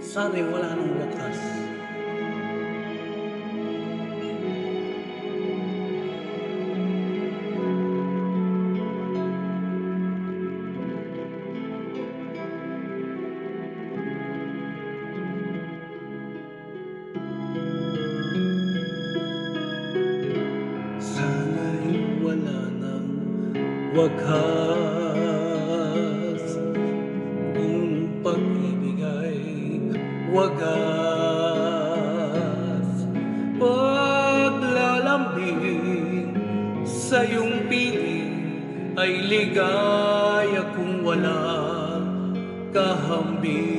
Sana'y wala nang wakas. Sana'y wala nang wakas Kung ay wagas. Paglalambing sa iyong piling Ay ligaya kung wala kahambing.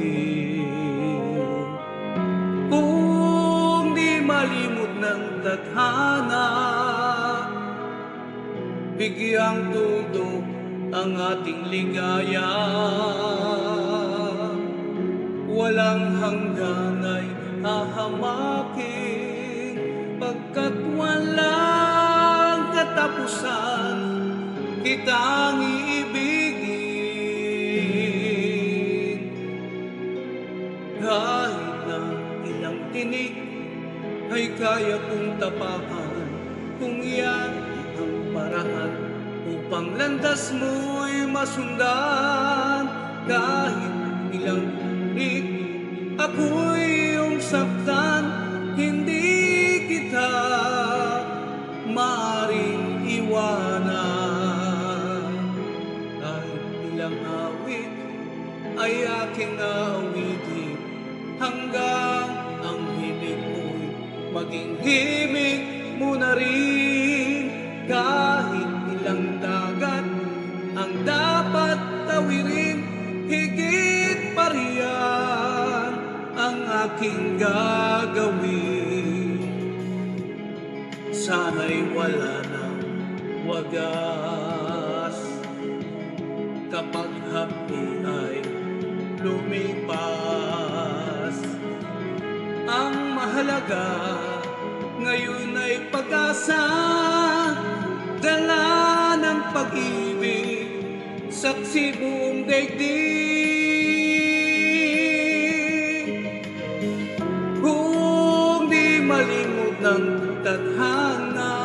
Kung di malimot ng tadhana Bigyang tuldok ang ating ligaya Walang hanggan ay hahamakin. Pagkat walang katapusan Kitang iibigin. Kahit na ilang tinig ay kaya kong tapakan. Kung yan ang paraan upang landas mo'y masundan. Kahit ako'y iyong saktan Hindi kita maaring iwanan. Kahit ilang awit ay aking awitin hanggang ang himig mo'y maging himig mo na rin aking gagawin. Sana'y wala nang wagas. Kapag hapdi ay lumipas Ang mahalaga ngayon ay pag-asa. Dala ng pag-ibig Saksi buong daigdig ng tadhana.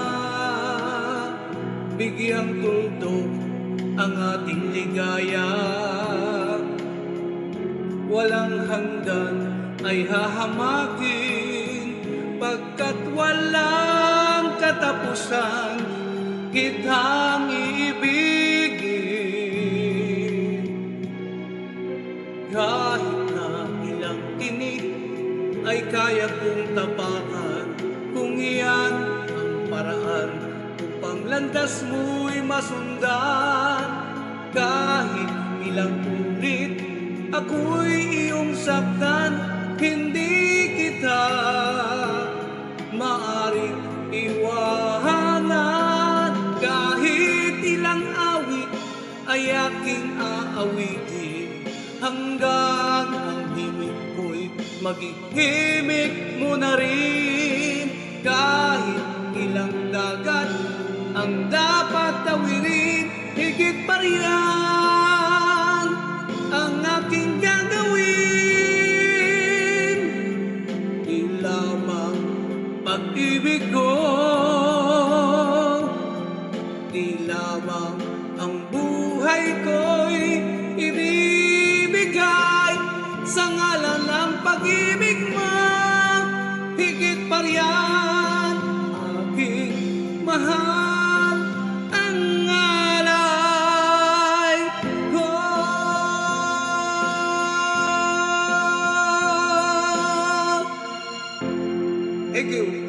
Bigyang tuldok ang ating ligaya. Walang hanggan ay hahamakin Pagkat walang katapusan. Kitang iibigin Kahit na ilang tinig Ay kaya kong tapakan iyan ang paraan Upang landas mo'y masundan. Kahit ilang ulit Ako'y iyong saktan Hindi kita Maaring iwanan Kahit ilang awit Ay aking aawitin Hanggang ang himig ko'y Magihimig mo na rin Kahit ilang dagat Ang dapat tawirin Higit pa riyan ang aking gagawin. Di lamang pag-ibig ko Di lamang Thank you.